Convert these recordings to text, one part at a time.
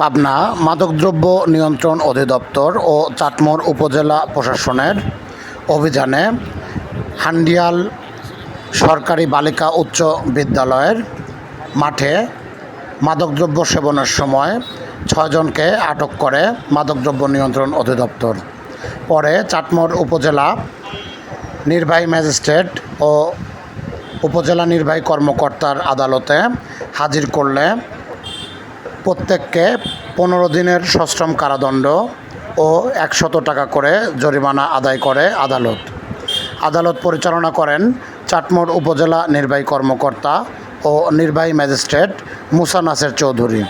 পাবনা মাদকদ্রব্য নিয়ন্ত্রণ অধিদপ্তর ও চাটমোর উপজেলা প্রশাসনের অভিযানে হান্ডিয়াল সরকারি বালিকা উচ্চ বিদ্যালয়ের মাঠে মাদকদ্রব্য সেবনের সময় ছয়জনকে আটক করে মাদকদ্রব্য নিয়ন্ত্রণ অধিদপ্তর। পরে চাটমোর উপজেলা নির্বাহী ম্যাজিস্ট্রেট ও উপজেলা নির্বাহী কর্মকর্তার আদালতে হাজির করলে প্রত্যেককে পনেরো দিনের সশ্রম কারাদণ্ড ও একশত টাকা করে জরিমানা আদায় করে আদালত। আদালত পরিচালনা করেন চাটমোড় উপজেলা নির্বাহী কর্মকর্তা ও নির্বাহী ম্যাজিস্ট্রেট মুসা নাসের চৌধুরী।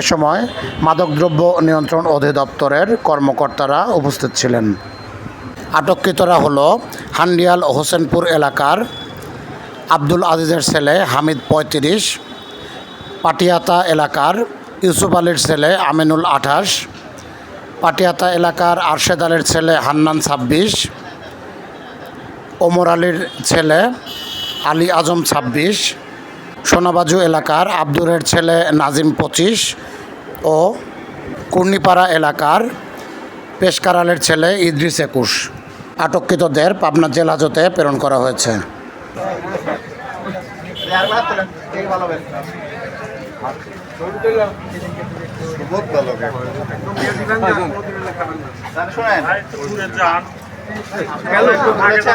এ সময় মাদকদ্রব্য নিয়ন্ত্রণ অধিদপ্তরের কর্মকর্তারা উপস্থিত ছিলেন। আটককৃতরা হলো হান্ডিয়াল হোসেনপুর এলাকার আব্দুল আজিজের ছেলে হামিদ পঁয়ত্রিশ, পাটিয়াতা এলাকার ইউসুফ আলীর ছেলে আমিনুল আঠাশ, পাটিয়াতা এলাকার আরশেদ আলীর ছেলে হান্নান ছাব্বিশ, ওমর আলীর ছেলে আলী আজম ছাব্বিশ, সোনাবাজু এলাকার আব্দুরের ছেলে নাজিম পঁচিশ ও কুর্নিপাড়া এলাকার পেশকার আলীর ছেলে ইদ্রিস একুশ। আটককৃতদের পাবনা জেল হাজতে প্রেরণ করা হয়েছে।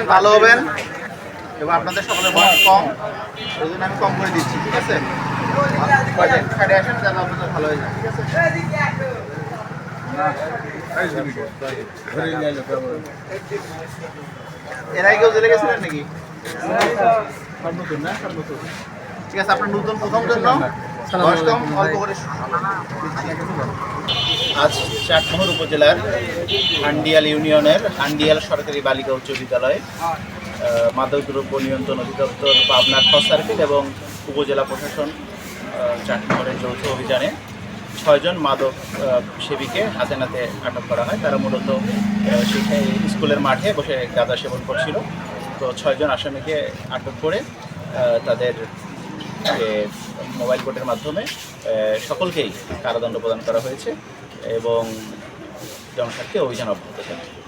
ভালো হবেন এবং আপনাদের সকলের বয়স কম ওই জন্য আমি কম করে দিচ্ছি ঠিক আছে আসেন যেন আপনাদের ভালো হয়ে যায় ঠিক আছে এর আগে কেউ জেলে গেছিলেন নাকি? নতুন ঠিক আছে আপনার নতুন প্রথম জন্য। আজ চাটমোহর উপজেলার হান্ডিয়াল ইউনিয়নের হান্ডিয়াল সরকারি বালিকা উচ্চ বিদ্যালয়ে আহ, মাদকদ্রব্য নিয়ন্ত্রণ অধিদপ্তর পাবনার খ সার্কিট এবং উপজেলা প্রশাসন চাটমোহরের যৌথ অভিযানে ছয়জন মাদক সেবীকে হাতে নাতে আটক করা হয়। তারা মূলত সেখানে স্কুলের মাঠে বসে গাঁজা সেবন করছিল। তো ছয়জন আসামিকে আটক করে তাদের যে মোবাইল কোর্টের মাধ্যমে সকলকেই কারাদণ্ড প্রদান করা হয়েছে এবং জনস্বার্থে অভিযান অব্যাহত থাকে